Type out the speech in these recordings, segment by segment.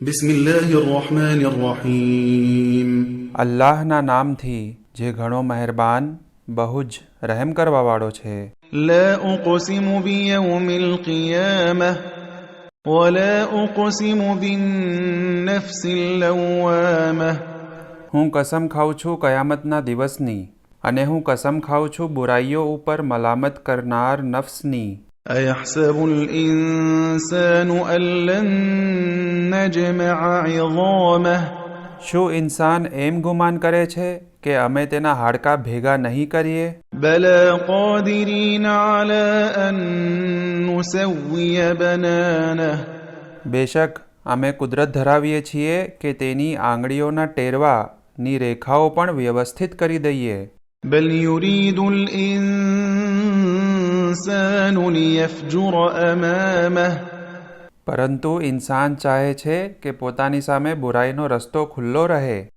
بسم الله الرحمن الرحيم અલ્લાહના નામથી જે ઘણો મહેરબાન બહુ જ રહેમ કરવાવાળો છે لا أقسم بيوم القيامة ولا أقسم بالنفس اللوامة હું કસમ ખાઉં છું કયામતના દિવસની અને હું કસમ ખાઉં છું બુરાઈઓ ઉપર મલામત કરનાર નફ્સની أيحسب الإنسان أن لن نجمع عظامه શું ઇન્સાન એમ ગુમાન કરે છે કે અમે તેના હાડકાં ભેગા નહીં કરીએ بلى قادرين على أن نسوي بنانه બેશક અમે કુદરત ધરાવીએ છીએ કે તેની આંગળીઓના ટેરવાની રેખાઓ પણ વ્યવસ્થિત કરી દઈએ بل يريد الإنسان ليفجر أمامه પરંતુ ઇન્સાન ચાહે છે કે પોતાની સામે બુરાઈનો રસ્તો ખુલ્લો રહે.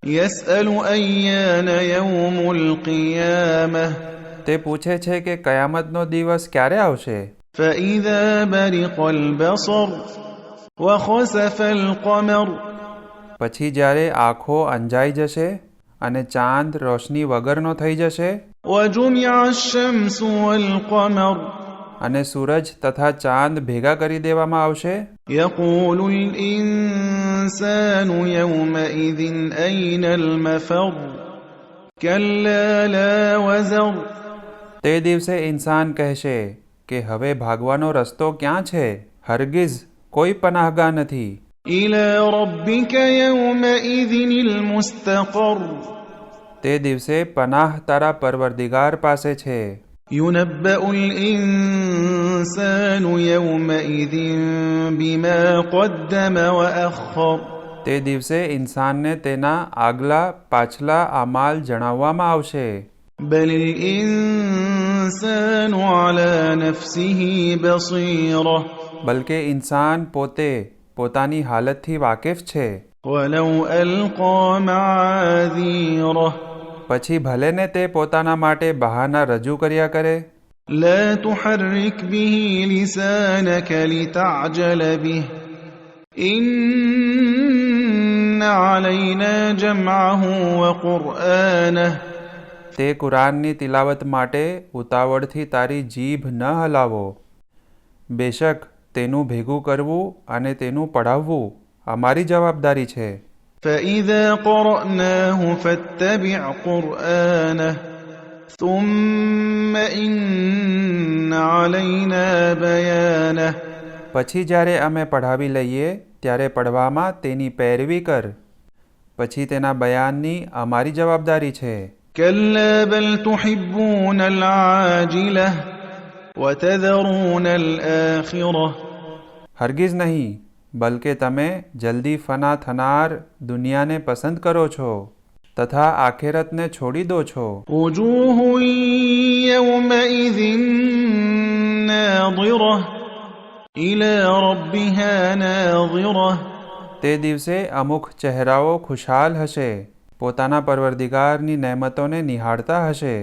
તે પૂછે છે કે કયામતનો દિવસ ક્યારે આવશે? પછી જ્યારે આંખો અંજાઈ જશે અને ચાંદ રોશની વગરનો થઈ જશે અને સૂરજ તથા ચાંદ ભેગા કરી દેવામાં આવશે يقول الإنسان يومئذ أين المفر كلا لا وزر તે દિવસે ઇન્સાન કહેશે કે હવે ભાગવાનો રસ્તો ક્યાં છે હરગીઝ કોઈ પનાહગા નથી إلى ربك يومئذ المستقر તે દિવસે પનાહ તારા પરવરદિગાર પાસે છે ينبأ الإنسان يومئذ بما قدم وأخر તે દિવસે ઇન્સાનને તેના આગલા પાછલા આમાલ જણાવવામાં આવશે بل الإنسان على نفسه بصيرة બલકે ઇન્સાન પોતે પોતાની હાલતથી વાકેફ છે ولو ألقى معاذيره પછી ભલે ને તે પોતાના માટે બહાના રજૂ કર્યા કરે لا تحرك به لسانك لتعجل به إن علينا جمعه وقرآنه તે કુરાનની તિલાવત માટે ઉતાવળથી તારી જીભ ન હલાવો બેશક તેનું ભેગું કરવું અને તેનું પઢાવવું અમારી જવાબદારી છે فإذا قرأناه فاتبع قرآنه ثم إن علينا بيانه પછી જ્યારે અમે પઢાવી લઈએ ત્યારે પઢવામાં તેની પેરવી કર પછી તેના બયાનની અમારી જવાબદારી છે كلا بل تحبون العاجلة وتذرون الآخرة હરગીઝ નહીં બલકે તમે જલ્દી ફના થનાર દુનિયાને પસંદ કરો છો તથા આખેરતને છોડી દો છો તે દિવસે અમુક ચહેરાઓ ખુશાલ હશે પોતાના પરવરદિગારની નહેમતોને નિહાળતા હશે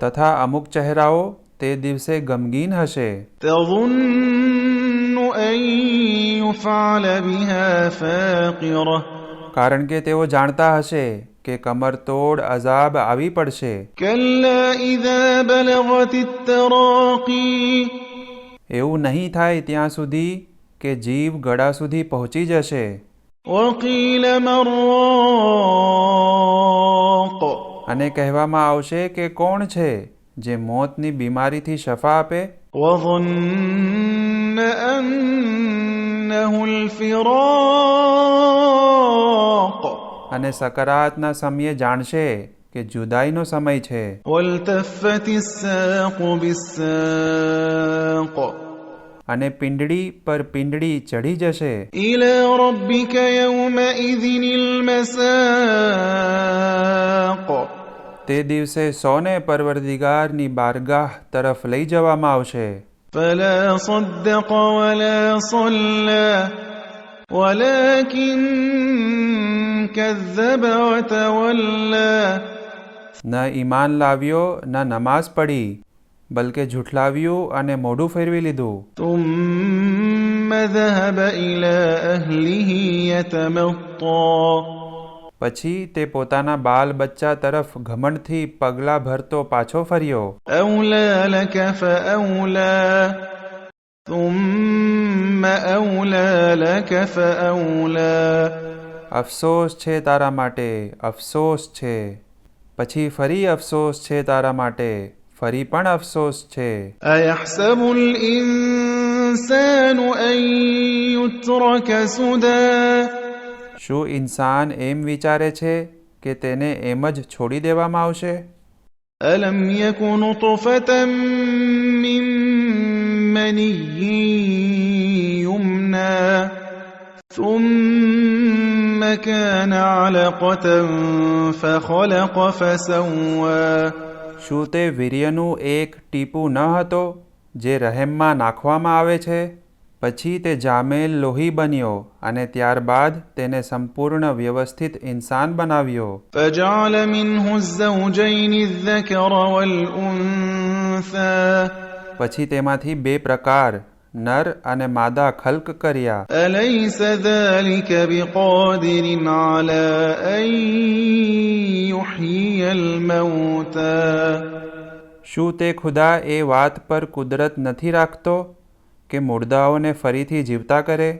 તથા અમુક ચહેરાઓ તે દિવસે ગમગીન હશે. કારણ કે તેઓ જાણતા હશે કે કમર તોડ અઝાબ આવી પડશે. એવું નહીં થાય ત્યાં સુધી કે જીવ ગળા સુધી પહોંચી જશે. અને કહેવામાં આવશે કે કોણ છે? જે મોતની બીમારીથી શફા આપે وظن أنه الفراق અને સકરાતના સમયે જાણશે કે જુદાઈનો સમય છે والتفت الساق بالساق અને પિંડળી પર પિંડળી ચઢી જશે إلى ربك يومئذ المساق તે દિવસે સોને પરવરદિગારની બારગાહ તરફ લઈ જવામાં આવશે فلا صدق ولا صلى ولكن كذب وتولى ન ઈમાન લાવ્યો ન નમાઝ પડી બલકે ઝૂઠલાવ્યું અને મોઢું ફેરવી લીધું ثم ذهب إلى أهله يتمطى પછી તે પોતાના બાલ બચ્ચા તરફ ઘમંડથી પગલાં ભરતો પાછો ફર્યો. અવલા લક ફઅવલા ثم અવલા લક ફઅવલા અફસોસ છે તારા માટે અફસોસ છે. પછી ફરી અફસોસ છે તારા માટે ફરી પણ અફસોસ છે. અયહસબુલ ઇન્સાનુ અન યુત્રક સુદા શું ઇન્સાન એમ વિચારે છે કે તેને એમ જ છોડી દેવામાં આવશે ألم يك نطفة من مني يمنى ثم كان علقة فخلق فسوى શું તે વીર્યનું એક ટીપું ન હતો જે રહેમમાં નાખવામાં આવે છે પછી તે જામેલ લોહી બન્યો અને ત્યારબાદ તેને સંપૂર્ણ વ્યવસ્થિત ઇન્સાન બનાવ્યો فجعل منه الزوجين الذكر والأنثى પછી તેમાંથી બે પ્રકાર નર અને માદા ખલ્ક કર્યા أليس ذلك بقادر على أن يحيي الموتى શું તે ખુદા એ વાત પર કુદરત નથી રાખતો કે મુર્દાઓને ફરીથી જીવતા કરે?